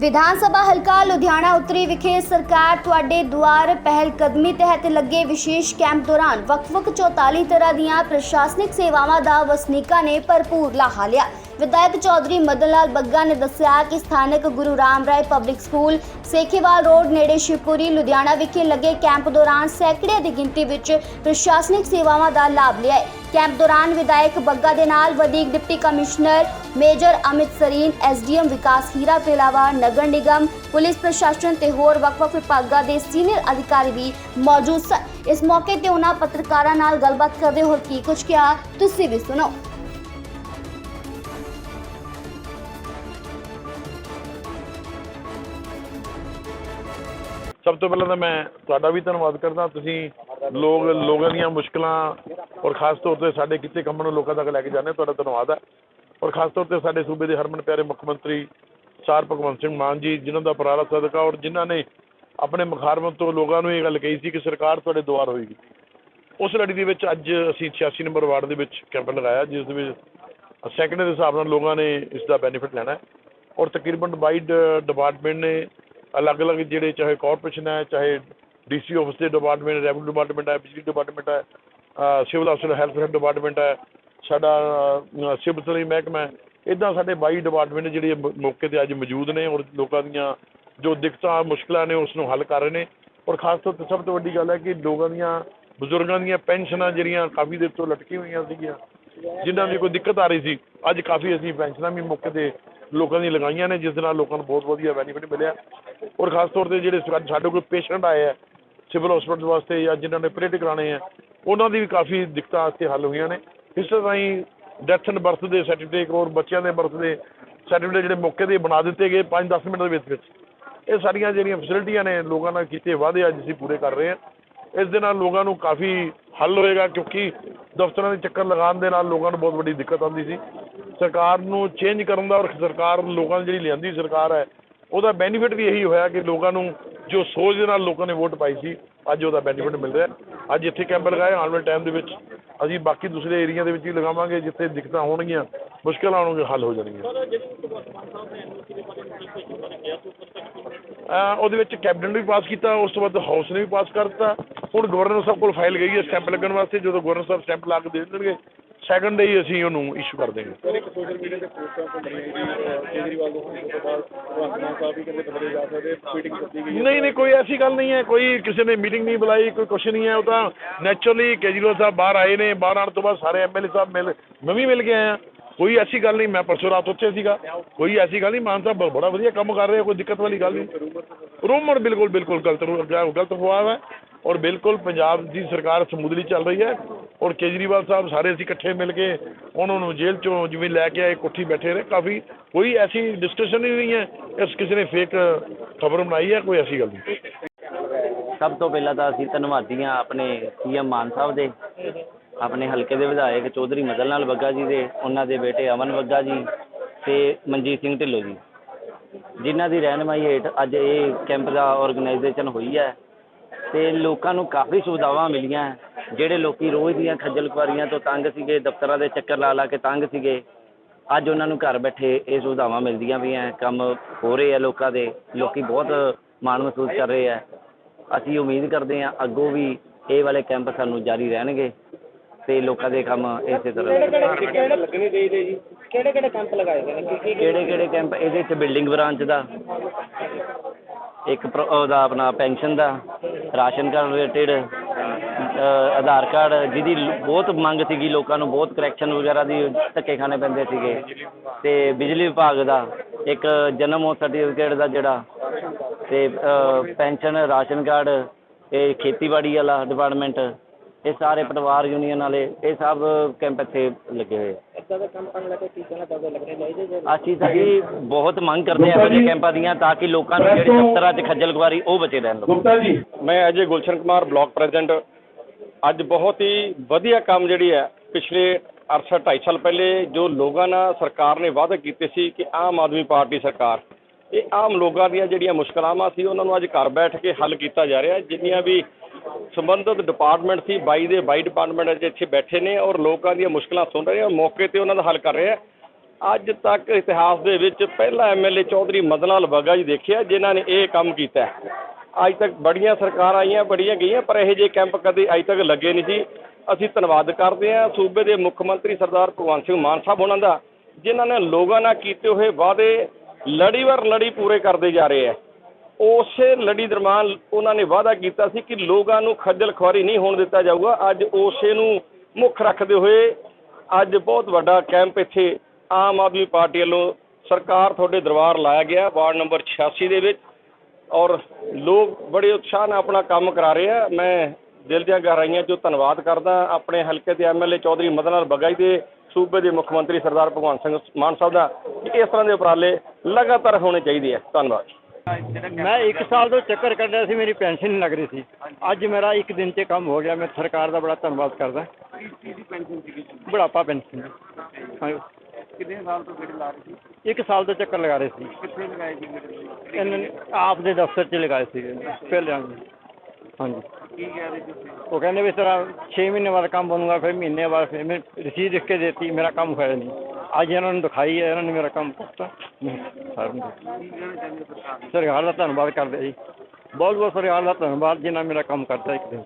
ਵਿਧਾਨ ਸਭਾ ਹਲਕਾ ਲੁਧਿਆਣਾ ਉੱਤਰੀ ਵਿਖੇ ਸਰਕਾਰ ਤੁਹਾਡੇ ਦੁਆਰ ਪਹਿਲ ਕਦਮੀ ਤਹਿਤ ਲੱਗੇ ਵਿਸ਼ੇਸ਼ ਕੈਂਪ ਦੌਰਾਨ ਵੱਖ-ਵੱਖ 44 ਤਰ੍ਹਾਂ ਦੀਆਂ ਪ੍ਰਸ਼ਾਸਨਿਕ ਸੇਵਾਵਾਂ ਦਾ ਵਸਨੀਕਾਂ ਨੇ ਭਰਪੂਰ ਲਾਹਾ ਲਿਆ। ਵਿਧਾਇਕ ਚੌਧਰੀ ਮਦਨ ਲਾਲ ਬੱਗਾ ਨੇ ਦੱਸਿਆ ਕਿ ਸਥਾਨਕ Guru Ram Rai public school, Sekhewal road ਨੇੜੇ ਸ਼ਿਵਪੁਰੀ, ਲੁਧਿਆਣਾ ਵਿਖੇ ਲੱਗੇ ਕੈਂਪ ਦੌਰਾਨ ਸੈਂਕੜਿਆਂ ਦੀ ਗਿਣਤੀ ਵਿੱਚ ਪ੍ਰਸ਼ਾਸਨਿਕ ਸੇਵਾਵਾਂ ਦਾ ਲਾਭ ਲਿਆ ਕੈਂਪ ਦੌਰਾਨ ਵਿਧਾਇਕ ਬੱਗਾ ਦੇ ਨਾਲ ਵਧੀਕ deputy commissioner major Amit Sareen, SDM Vikas Heera ਤੋਂ ਇਲਾਵਾ ਨਗਰ ਨਿਗਮ, ਪੁਲਿਸ ਪ੍ਰਸ਼ਾਸਨ ਤੇ ਹੋਰ ਵੱਖ-ਵੱਖ ਵਿਭਾਗਾਂ ਦੇ ਸੀਨੀਅਰ ਅਧਿਕਾਰੀ ਵੀ ਮੌਜੂਦ ਸਨ। ਇਸ ਮੌਕੇ ਤੇ ਉਹਨਾਂ ਪੱਤਰਕਾਰਾਂ ਨਾਲ ਗੱਲਬਾਤ ਕਰਦੇ ਹੋਏ ਕੀ ਕੁਝ ਕਿਹਾ, ਤੁਸੀਂ ਵੀ ਸੁਣੋ। ਸਭ ਤੋਂ ਪਹਿਲਾਂ ਤਾਂ ਮੈਂ ਤੁਹਾਡਾ ਵੀ ਧੰਨਵਾਦ ਕਰਦਾ। ਤੁਸੀਂ ਲੋਕ ਲੋਕਾਂ ਦੀਆਂ ਮੁਸ਼ਕਲਾਂ ਔਰ ਖਾਸ ਤੌਰ ਤੇ ਸਾਡੇ ਕਿਤੇ ਕੰਮ ਨੂੰ ਲੋਕਾਂ ਤੱਕ ਲੈ ਕੇ ਜਾਂਦੇ ਹੋ, ਤੁਹਾਡਾ ਧੰਨਵਾਦ ਹੈ। ਔਰ ਖਾਸ ਤੌਰ ਤੇ ਸਾਡੇ ਸੂਬੇ ਦੇ ਹਰਮਨ ਪਿਆਰੇ ਮੁੱਖ ਮੰਤਰੀ ਸਰ ਭਗਵੰਤ ਸਿੰਘ ਮਾਨ ਜੀ ਜਿਨ੍ਹਾਂ ਦਾ ਉਪਰਾਲਾ ਸਦਕਾ ਔਰ ਜਿਨ੍ਹਾਂ ਨੇ ਆਪਣੇ ਮੁਖਾਰਬਤ ਤੋਂ ਲੋਕਾਂ ਨੂੰ ਇਹ ਗੱਲ ਕਹੀ ਸੀ ਕਿ ਸਰਕਾਰ ਤੁਹਾਡੇ ਦੁਆਰ ਹੋਏਗੀ। ਉਸ ਲੜੀ ਦੇ ਵਿੱਚ ਅੱਜ ਅਸੀਂ 86 ਨੰਬਰ ਵਾਰਡ ਦੇ ਵਿੱਚ ਕੈਂਪ ਲਗਾਇਆ ਜਿਸ ਦੇ ਵਿੱਚ ਸੈਕਿੰਡ ਦੇ ਹਿਸਾਬ ਨਾਲ ਲੋਕਾਂ ਨੇ ਇਸ ਦਾ ਬੈਨੀਫਿਟ ਲੈਣਾ ਔਰ ਤਕਰੀਬਨ 22 ਡਿਪਾਰਟਮੈਂਟ ਨੇ ਅਲੱਗ-ਅਲੱਗ ਜਿਹੜੇ ਚਾਹੇ ਕਾਰਪੋਰੇਸ਼ਨ ਹੈ, ਚਾਹੇ ਡੀਸੀ ਆਫਿਸ ਦੇ ਡਿਪਾਰਟਮੈਂਟ ਰੈਵਨਿਊ ਡਿਪਾਰਟਮੈਂਟ ਹੈ, ਬਿਜਲੀ ਡਿਪਾਰਟਮੈਂਟ ਹੈ ਸਿਵਲ ਹਸਪਤਾਲ ਹੈਲਥ ਡਿਪਾਰਟਮੈਂਟ ਹੈ, ਸਾਡਾ ਸਿਵਲ ਸਪਲਾਈ ਮਹਿਕਮਾ ਹੈ ਇਦਾਂ ਸਾਡੇ 22 ਡਿਪਾਰਟਮੈਂਟ ਜਿਹੜੇ ਮੌਕੇ ਤੇ ਅੱਜ ਮੌਜੂਦ ਨੇ ਔਰ ਲੋਕਾਂ ਦੀਆਂ ਜੋ ਦਿੱਕਤਾਂ, ਮੁਸ਼ਕਲਾਂ ਨੇ ਉਸ ਨੂੰ ਹੱਲ ਕਰ ਰਹੇ ਨੇ ਔਰ ਖਾਸ ਤੌਰ ਤੇ ਸਭ ਤੋਂ ਵੱਡੀ ਗੱਲ ਹੈ ਕਿ ਲੋਕਾਂ ਦੀਆਂ, ਬਜ਼ੁਰਗਾਂ ਦੀਆਂ ਪੈਨਸ਼ਨਾਂ ਜਿਹੜੀਆਂ ਕਾਫੀ ਦੇਰ ਤੋਂ ਲਟਕੀਆਂ ਹੋਈਆਂ ਸੀਗੀਆਂ ਜਿਨ੍ਹਾਂ ਦੀ ਕੋਈ ਦਿੱਕਤ ਆ ਰਹੀ ਸੀ, ਅੱਜ ਕਾਫੀ ਅਸੀਂ ਪੈਨਸ਼ਨਾਂ ਵੀ ਮੌਕੇ ਤੇ ਲੋਕਾਂ ਦੀਆਂ ਲਗਾਈਆਂ ਨੇ, ਜਿਸ ਦੇ ਨਾਲ ਲੋਕਾਂ ਨੂੰ ਬਹੁਤ ਵਧੀਆ ਬੈਨੀਫਿਟ ਮਿਲਿਆ। ਔਰ ਖਾਸ ਤੌਰ ਤੇ ਜਿਹੜੇ ਸਾ- ਸਾਡੇ ਕੋਲ ਪੇਸ਼ੈਂਟ ਆਏ ਆ ਸਿਵਲ ਹਸਪੀਟਲ ਵਾਸਤੇ ਜਾਂ ਜਿਨ੍ਹਾਂ ਨੇ ਆਪਰੇਟ ਕਰਾਣੇ ਆ, ਉਹਨਾਂ ਦੀ ਵੀ ਕਾਫੀ ਦਿੱਕਤਾਂ ਵਾਸਤੇ ਹੱਲ ਹੋਈਆਂ ਨੇ। ਇਸ ਤਰ੍ਹਾਂ ਹੀ ਡੈਥ ਐਂਡ ਬਰਥ ਦੇ ਸਰਟੀਫਿਕੇਟ ਔਰ ਬੱਚਿਆਂ ਦੇ ਬਰਥ ਦੇ ਸਰਟੀਫਿਕੇਟ ਜਿਹੜੇ ਮੌਕੇ ਤੇ ਬਣਾ ਦਿੱਤੇ ਗਏ 5-10 ਮਿੰਟ ਦੇ ਵਿੱਚ ਵਿੱਚ। ਇਹ ਸਾਰੀਆਂ ਜਿਹੜੀਆਂ ਫੈਸਿਲਿਟੀਆਂ ਨੇ, ਲੋਕਾਂ ਨਾਲ ਕੀਤੇ ਵਾਅਦੇ ਅੱਜ ਅਸੀਂ ਪੂਰੇ ਕਰ ਰਹੇ ਹਾਂ। ਇਸ ਦੇ ਨਾਲ ਲੋਕਾਂ ਨੂੰ ਕਾਫੀ ਹੱਲ ਹੋਏਗਾ, ਕਿਉਂਕਿ ਦਫ਼ਤਰਾਂ ਦੇ ਚੱਕਰ ਲਗਾਉਣ ਦੇ ਨਾਲ ਲੋਕਾਂ ਨੂੰ ਬਹੁਤ ਵੱਡੀ ਦਿੱਕਤ ਆਉਂਦੀ ਸੀ। ਸਰਕਾਰ ਨੂੰ ਚੇਂਜ ਕਰਨ ਦਾ ਔਰ ਸਰਕਾਰ ਲੋਕਾਂ ਨੂੰ ਜਿਹੜੀ ਲਿਆਂਦੀ ਸਰਕਾਰ ਹੈ, ਉਹਦਾ ਬੈਨੀਫਿਟ ਵੀ ਇਹੀ ਹੋਇਆ ਕਿ ਲੋਕਾਂ ਨੂੰ ਜੋ ਸੋਚ ਦੇ ਨਾਲ ਲੋਕਾਂ ਨੇ ਵੋਟ ਪਾਈ ਸੀ, ਅੱਜ ਉਹਦਾ ਬੈਨੀਫਿਟ ਮਿਲ ਰਿਹਾ। ਅੱਜ ਇੱਥੇ ਕੈਂਪ ਲਗਾਏ, ਆਉਣ ਵਾਲੇ ਟਾਈਮ ਦੇ ਵਿੱਚ ਅਸੀਂ ਬਾਕੀ ਦੂਸਰੇ ਏਰੀਆ ਦੇ ਵਿੱਚ ਵੀ ਲਗਾਵਾਂਗੇ, ਜਿੱਥੇ ਦਿੱਕਤਾਂ ਹੋਣਗੀਆਂ, ਮੁਸ਼ਕਲਾਂ ਹੋਣਗੀਆਂ, ਹੱਲ ਹੋ ਜਾਣਗੀਆਂ। ਉਹਦੇ ਵਿੱਚ ਕੈਬਨਿਟ ਵੀ ਪਾਸ ਕੀਤਾ, ਉਸ ਤੋਂ ਬਾਅਦ ਹਾਊਸ ਨੇ ਵੀ ਪਾਸ ਕਰ ਦਿੱਤਾ। ਹੁਣ ਗਵਰਨਰ ਸਾਹਿਬ ਕੋਲ ਫਾਈਲ ਗਈ ਹੈ ਸਟੈਂਪ ਲੱਗਣ ਵਾਸਤੇ ਜਦੋਂ ਗਵਰਨਰ ਸਾਹਿਬ ਸਟੈਂਪ ਲਾ ਕੇ ਦੇ ਦੇਣਗੇ ਸੈਕੰਡ ਡੇ ਹੀ ਅਸੀਂ ਉਹਨੂੰ ਇਸ਼ੂ ਕਰ ਦੇਵਾਂਗੇ। ਸਰ ਇੱਕ ਸੋਸ਼ਲ ਮੀਡੀਆ ਤੇ ਪੋਸਟਾਂ ਘੁੰਮ ਰਹੀਆਂ ਜੀ ਕੇਜਰੀਵਾਲ ਦੇ ਹੋਣ ਤੋਂ ਬਾਅਦ ਭਗਵੰਤ ਮਾਨ ਸਾਹਿਬ ਵੀ ਕਹਿੰਦੇ ਬਦਲੇ ਜਾ ਸਕਦੇ ਮੀਟਿੰਗ ਕੀਤੀ ਗਈ ਹੈ। ਨਹੀਂ ਨਹੀਂ ਕੋਈ ਐਸੀ ਗੱਲ ਨਹੀਂ ਹੈ ਕੋਈ ਕਿਸੇ ਨੇ ਮੀਟਿੰਗ ਨਹੀਂ ਬੁਲਾਈ ਕੋਈ ਕੁਛ ਨਹੀਂ ਹੈ ਉਹ ਤਾਂ ਨੈਚੁਰਲੀ ਕੇਜਰੀਵਾਲ ਸਾਹਿਬ ਬਾਹਰ ਆਏ ਨੇ ਬਾਹਰ ਆਉਣ ਤੋਂ ਬਾਅਦ ਸਾਰੇ ਐਮਐਲਏ ਸਾਹਿਬ ਮਿਲ ਮੈਂ ਵੀ ਮਿਲ ਕੇ ਆਇਆ। ਕੋਈ ਐਸੀ ਗੱਲ ਨਹੀਂ ਮੈਂ ਪਰਸੋਂ ਰਾਤ ਉੱਥੇ ਸੀਗਾ। ਕੋਈ ਐਸੀ ਗੱਲ ਨਹੀਂ ਮਾਨ ਸਾਹਿਬ ਬੜਾ ਵਧੀਆ ਕੰਮ ਕਰ ਰਹੇ ਕੋਈ ਦਿੱਕਤ ਵਾਲੀ ਗੱਲ ਨਹੀਂ। ਰੂਮਰ ਬਿਲਕੁਲ ਬਿਲਕੁਲ ਗਲਤ ਗਲਤ ਅਫਵਾਹ ਹੈ। ਔਰ ਬਿਲਕੁਲ ਪੰਜਾਬ ਦੀ ਸਰਕਾਰ ਸਮੂਦਲੀ ਚੱਲ ਰਹੀ ਹੈ ਔਰ ਕੇਜਰੀਵਾਲ ਸਾਹਿਬ ਸਾਰੇ ਅਸੀਂ ਇਕੱਠੇ ਮਿਲ ਕੇ ਉਹਨਾਂ ਨੂੰ ਜੇਲ੍ਹ ਚੋਂ ਜਿਵੇਂ ਲੈ ਕੇ ਆਏ, ਕੋਠੀ ਬੈਠੇ ਰਹੇ। ਕਾਫੀ ਕੋਈ ਐਸੀ ਡਿਸਕਸ਼ਨ ਹੀ ਨਹੀਂ ਹੈ ਇਸ ਕਿਸੇ ਨੇ ਫੇਕ ਖਬਰ ਬਣਾਈ ਹੈ, ਕੋਈ ਐਸੀ ਗੱਲ ਨਹੀਂ। ਸਭ ਤੋਂ ਪਹਿਲਾਂ ਤਾਂ ਅਸੀਂ ਧੰਨਵਾਦੀ ਹਾਂ ਆਪਣੇ ਸੀਐਮ ਮਾਨ ਸਾਹਿਬ ਦੇ, ਆਪਣੇ ਹਲਕੇ ਦੇ ਵਿਧਾਇਕ ਚੌਧਰੀ ਮਦਨ ਲਾਲ ਬੱਗਾ ਜੀ ਦੇ, ਉਹਨਾਂ ਦੇ ਬੇਟੇ ਅਮਨ ਬੱਗਾ ਜੀ ਤੇ ਮਨਜੀਤ ਸਿੰਘ ਢਿੱਲੋਂ ਜੀ। ਜਿਨ੍ਹਾਂ ਦੀ ਰਹਿਨਮਾਈ ਹੇਠ ਅੱਜ ਇਹ ਕੈਂਪ ਦਾ ਆਰਗੇਨਾਈਜੇਸ਼ਨ ਹੋਈ ਹੈ। ਤੇ ਲੋਕਾਂ ਨੂੰ ਕਾਫੀ ਸੁਵਿਧਾਵਾਂ ਮਿਲੀਆਂ। ਹੈ। ਜਿਹੜੇ ਲੋਕੀ ਰੋਜ਼ ਦੀਆਂ ਖੱਜਲ ਖੁਆਰੀਆਂ ਤੋਂ ਤੰਗ ਸੀਗੇ ਦਫ਼ਤਰਾਂ ਦੇ ਚੱਕਰ ਲਾ ਲਾ ਕੇ ਤੰਗ ਸੀਗੇ ਅੱਜ ਉਹਨਾਂ ਨੂੰ ਘਰ ਬੈਠੇ ਇਹ ਸੁਵਿਧਾਵਾਂ ਮਿਲਦੀਆਂ ਵੀ ਹੈ ਕੰਮ ਹੋ ਰਹੇ ਆ ਲੋਕਾਂ ਦੇ ਲੋਕੀ ਬਹੁਤ ਮਾਣ ਮਹਿਸੂਸ ਕਰ ਰਹੇ ਆ। ਅਸੀਂ ਉਮੀਦ ਕਰਦੇ ਹਾਂ ਅੱਗੋਂ ਵੀ ਇਹ ਵਾਲੇ ਕੈਂਪ ਸਾਨੂੰ ਜਾਰੀ ਰਹਿਣਗੇ ਤੇ ਲੋਕਾਂ ਦੇ ਕੰਮ ਇਸੇ ਤਰ੍ਹਾਂ ਕਿਹੜੇ ਕਿਹੜੇ ਲੱਗਣੇ ਚਾਹੀਦੇ ਜੀ? ਕਿਹੜੇ ਕਿਹੜੇ ਕੈਂਪ ਲਗਾਏ ਗਏ ਨੇ? ਕੀ ਕੀ ਕਿਹੜੇ ਕਿਹੜੇ ਕੈਂਪ? ਇਹਦੇ ਚ ਬਿਲਡਿੰਗ ਬ੍ਰਾਂਚ ਦਾ ਇੱਕ ਉਹਦਾ ਆਪਣਾ ਪੈਨਸ਼ਨ ਦਾ ration card related Aadhaar card ਜਿਹਦੀ ਬਹੁਤ ਮੰਗ ਸੀਗੀ, ਲੋਕਾਂ ਨੂੰ ਬਹੁਤ ਕਰੈਕਸ਼ਨ ਵਗੈਰਾ ਦੀ ਧੱਕੇ ਖਾਣੇ ਪੈਂਦੇ ਸੀਗੇ। ਤੇ ਬਿਜਲੀ ਵਿਭਾਗ ਦਾ ਇੱਕ ਜਨਮ ਸਰਟੀਫਿਕੇਟ ਦਾ ਜਿਹੜਾ, ਤੇ ਪੈਨਸ਼ਨ, ਰਾਸ਼ਨ ਕਾਰਡ, ਇਹ ਖੇਤੀਬਾੜੀ ਵਾਲਾ ਡਿਪਾਰਟਮੈਂਟ ਇਹ ਸਾਰੇ ਪਰਿਵਾਰ ਯੂਨੀਅਨ ਵਾਲੇ ਇਹ ਸਭ ਕੈਂਪ ਇੱਥੇ ਲੱਗੇ ਹੋਏ ਆ। ਇਦਾਂ ਦੇ ਕੈਂਪਾਂ ਲੈ ਕੇ ਕੀ ਕਹਿਣਾ ਚਾਹੁੰਦੇ ਲੱਗਣੇ ਚਾਹੀਦੇ ਜੀ? ਅਸੀਂ ਤਾਂ ਜੀ ਬਹੁਤ ਮੰਗ ਕਰਦੇ ਹਾਂ ਇਹੋ ਜਿਹੇ ਕੈਂਪਾਂ ਦੀਆਂ ਤਾਂ ਕਿ ਲੋਕਾਂ ਨੂੰ ਜਿਹੜੀ ਦਫ਼ਤਰਾਂ 'ਚ ਖੱਜਲ ਖੁਆਰੀ ਉਹ ਬਚੇ ਰਹਿਣ ਲੋਕ ਗੁਪਤਾ ਜੀ। ਮੈਂ ਅਜੇ ਗੁਲਸ਼ਨ ਕੁਮਾਰ ਬਲਾਕ ਪ੍ਰੈਜ਼ੀਡੈਂਟ। ਅੱਜ ਬਹੁਤ ਹੀ ਵਧੀਆ ਕੰਮ ਜਿਹੜੀ ਹੈ ਪਿਛਲੇ ਅਰਸਾ 2.5 ਸਾਲ ਪਹਿਲੇ ਜੋ ਲੋਕਾਂ ਨਾਲ ਸਰਕਾਰ ਨੇ ਵਾਅਦੇ ਕੀਤੇ ਸੀ ਕਿ ਆਮ ਆਦਮੀ ਪਾਰਟੀ ਸਰਕਾਰ ਇਹ ਆਮ ਲੋਕਾਂ ਦੀਆਂ ਜਿਹੜੀਆਂ ਮੁਸ਼ਕਲਾਵਾਂ ਸੀ ਉਹਨਾਂ ਨੂੰ ਅੱਜ ਘਰ ਬੈਠ ਕੇ ਹੱਲ ਕੀਤਾ ਜਾ ਰਿਹਾ। ਜਿੰਨੀਆਂ ਵੀ ਸੰਬੰਧਿਤ ਡਿਪਾਰਟਮੈਂਟ ਸੀ, ਬਾਈ ਦੇ ਬਾਈ ਡਿਪਾਰਟਮੈਂਟ ਅੱਜ ਇੱਥੇ ਬੈਠੇ ਨੇ ਔਰ ਲੋਕਾਂ ਦੀਆਂ ਮੁਸ਼ਕਲਾਂ ਸੁਣ ਰਹੇ ਔਰ ਮੌਕੇ ਤੇ ਉਹਨਾਂ ਦਾ ਹੱਲ ਕਰ ਰਹੇ ਆ। ਅੱਜ ਤੱਕ ਇਤਿਹਾਸ ਦੇ ਵਿੱਚ ਪਹਿਲਾ ਐਮਐਲਏ ਚੌਧਰੀ ਮਦਨ ਲਾਲ ਬੱਗਾ ਜੀ ਦੇਖਿਆ, ਜਿਨ੍ਹਾਂ ਨੇ ਇਹ ਕੰਮ ਕੀਤਾ ਅੱਜ ਤੱਕ ਬੜੀਆਂ ਸਰਕਾਰਾਂ ਆਈਆਂ, ਬੜੀਆਂ ਗਈਆਂ, ਪਰ ਇਹੋ ਜਿਹੇ ਕੈਂਪ ਕਦੇ ਅੱਜ ਤੱਕ ਲੱਗੇ ਨਹੀਂ ਸੀ। ਅਸੀਂ ਧੰਨਵਾਦ ਕਰਦੇ ਹਾਂ ਸੂਬੇ ਦੇ ਮੁੱਖ ਮੰਤਰੀ ਸਰਦਾਰ ਭਗਵੰਤ ਸਿੰਘ ਮਾਨ ਸਾਹਿਬ ਉਹਨਾਂ ਦਾ, ਜਿਨ੍ਹਾਂ ਨੇ ਲੋਕਾਂ ਨਾਲ ਕੀਤੇ ਹੋਏ ਵਾਅਦੇ ਲੜੀ ਵਰ ਲੜੀ ਪੂਰੇ ਕਰਦੇ ਜਾ ਰਹੇ ਹੈ ਉਸੇ ਲੜੀ ਦਰਮਿਆਨ ਉਹਨਾਂ ਨੇ ਵਾਅਦਾ ਕੀਤਾ ਸੀ ਕਿ ਲੋਕਾਂ ਨੂੰ ਖੱਜਲ ਖੁਆਰੀ ਨਹੀਂ ਹੋਣ ਦਿੱਤਾ ਜਾਊਗਾ। ਅੱਜ ਉਸੇ ਨੂੰ ਮੁੱਖ ਰੱਖਦੇ ਹੋਏ ਅੱਜ ਬਹੁਤ ਵੱਡਾ ਕੈਂਪ ਇੱਥੇ ਆਮ ਆਦਮੀ ਪਾਰਟੀ ਵੱਲੋਂ ਸਰਕਾਰ ਤੁਹਾਡੇ ਦਰਬਾਰ ਲਾਇਆ ਗਿਆ, ਵਾਰਡ ਨੰਬਰ 86 ਦੇ ਵਿੱਚ। ਔਰ ਲੋਕ ਬੜੇ ਉਤਸ਼ਾਹ ਨਾਲ ਆਪਣਾ ਕੰਮ ਕਰਾ ਰਹੇ ਆ। ਮੈਂ ਦਿਲ ਦੀਆਂ ਗਹਿਰਾਈਆਂ 'ਚੋਂ ਧੰਨਵਾਦ ਕਰਦਾ। ਆਪਣੇ ਹਲਕੇ ਦੇ ਐਮਐਲਏ ਚੌਧਰੀ ਮਦਨ ਲਾਲ ਬਗਾਈ ਦੇ, ਸੂਬੇ ਦੇ ਮੁੱਖ ਮੰਤਰੀ ਸਰਦਾਰ ਭਗਵੰਤ ਸਿੰਘ ਮਾਨ ਸਾਹਿਬ ਦਾ। ਇਸ ਤਰ੍ਹਾਂ ਦੇ ਉਪਰਾਲੇ ਲਗਾਤਾਰ ਹੋਣੇ ਚਾਹੀਦੇ ਆ। ਧੰਨਵਾਦ। ਮੈਂ 1 ਸਾਲ ਤੋਂ ਚੱਕਰ ਕੱਢਿਆ ਸੀ ਮੇਰੀ ਪੈਨਸ਼ਨ ਨਹੀਂ ਲੱਗ ਰਹੀ ਸੀ। ਅੱਜ ਮੇਰਾ ਇੱਕ ਦਿਨ 'ਚ ਕੰਮ ਹੋ ਗਿਆ ਮੈਂ ਸਰਕਾਰ ਦਾ ਬੜਾ ਧੰਨਵਾਦ ਕਰਦਾ। ਬੁਢਾਪਾ ਪੈਨਸ਼ਨ। ਹਾਂ ਕਿੰਨੇ ਸਾਲ ਤੋਂ ਗੇੜੇ ਲਾ ਰਹੇ ਸੀ? ਇੱਕ ਸਾਲ ਤੋਂ ਚੱਕਰ ਲਗਾ ਰਹੇ ਸੀ। ਕਿੱਥੇ ਲਗਾਏ ਸੀ ਗੇੜੇ? ਇਹਨਾਂ ਨੇ ਆਪ ਦੇ ਦਫ਼ਤਰ 'ਚ ਲਗਾਏ ਸੀ। ਪਹਿਲੇ ਹਾਂਜੀ। ਕੀ ਕਹਿ ਰਹੇ ਸੀ ਤੁਸੀਂ? ਉਹ ਕਹਿੰਦੇ ਵੀ ਤਰ੍ਹਾਂ 6 ਮਹੀਨੇ ਬਾਅਦ ਕੰਮ ਬਣੂਗਾ ਫਿਰ ਮਹੀਨੇ ਬਾਅਦ ਫਿਰ ਮੈਂ ਰਸੀਦ ਲਿਖ ਕੇ ਦੇਤੀ ਮੇਰਾ ਕੰਮ ਹੋਇਆ ਨਹੀਂ। ਅੱਜ ਇਹਨਾਂ ਨੂੰ ਦਿਖਾਈ ਹੈ, ਇਹਨਾਂ ਨੇ ਮੇਰਾ ਕੰਮ ਕਰਤਾ ਸਾਰਿਆਂ ਸਰਕਾਰ ਨੂੰ ਸਰਕਾਰ ਦਾ ਧੰਨਵਾਦ ਕਰਦੇ ਜੀ। ਬਹੁਤ ਬਹੁਤ ਸਰਕਾਰ ਦਾ ਧੰਨਵਾਦ, ਜਿਨ੍ਹਾਂ ਮੇਰਾ ਕੰਮ ਕਰਤਾ ਇੱਕ ਦਿਨ।